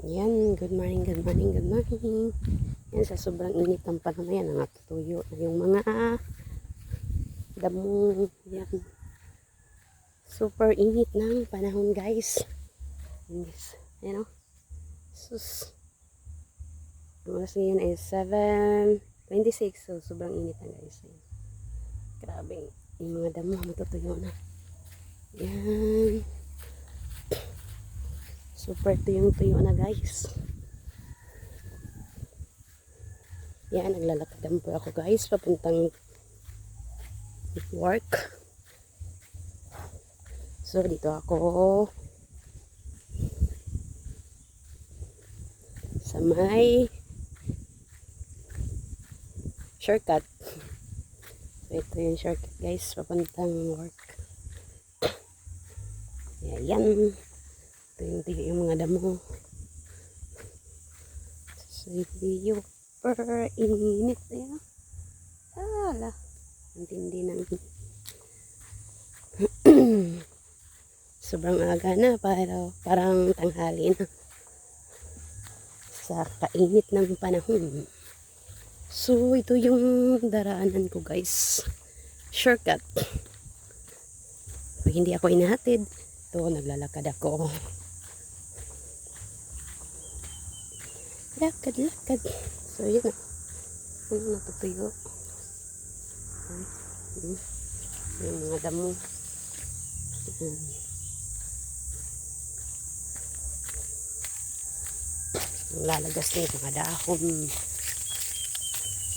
Yan, good morning, good morning, good morning. Yan, sa sobrang init ng panahon na yan, natutuyo na yung mga damo. Yan. Super init ng panahon, guys. Yes. Yan o. Sus. Oras ngayon is 7.26. So, sobrang init na, guys. Yan. Grabe. Yung mga damo, matutuyo na. Yan. Super tuyong-tuyo na guys. Yan, naglalakad po ako guys. Papuntang work. So, dito ako sa may shortcut. So, ito yung shortcut guys. Papuntang work. Yan. Ito yung tiyo yung mga damo. Super init. Ayan. Ala. Ang tindi ng sobrang aga na para parang tanghali na sa kainit ng panahon so ito yung daraanan ko guys shortcut pag hindi ako inahatid ito naglalakad ako lakad lakad so yun na ano natutuyo Hmm. yung mga damo Ayan. lalagas na yung mga dahon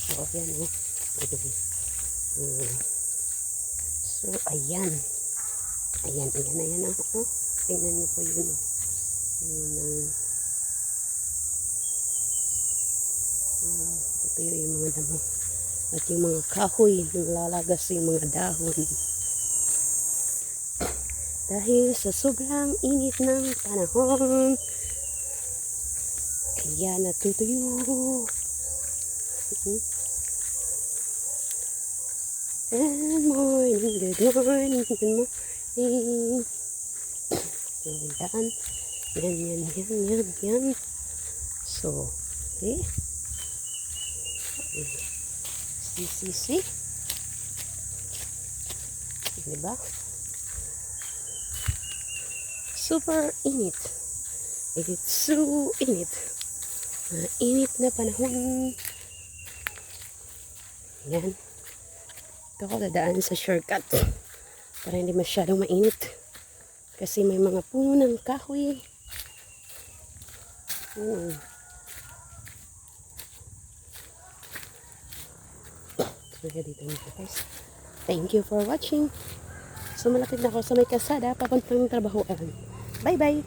so ayan o Hmm. so ayan ayan ayan ayan oh. tingnan niyo po yun o yun ang tutuyo yung mga damo at yung mga kahoy nalalagas yung mga dahon dahil sa sobrang init ng panahon kaya natutuyo Good morning, good morning, good morning. Yan, yan, yan, yan, yan. So, okay. See, see, see. Diba? Super init. It's so init. Uh, init na panahon. Yan. Ito ako dadaan sa shortcut. Para hindi masyadong mainit. Kasi may mga puno ng kahoy. Hmm. So, kaya dito nito guys. Thank you for watching. So, malapit na ako sa may kasada papuntang trabahoan. Bye-bye!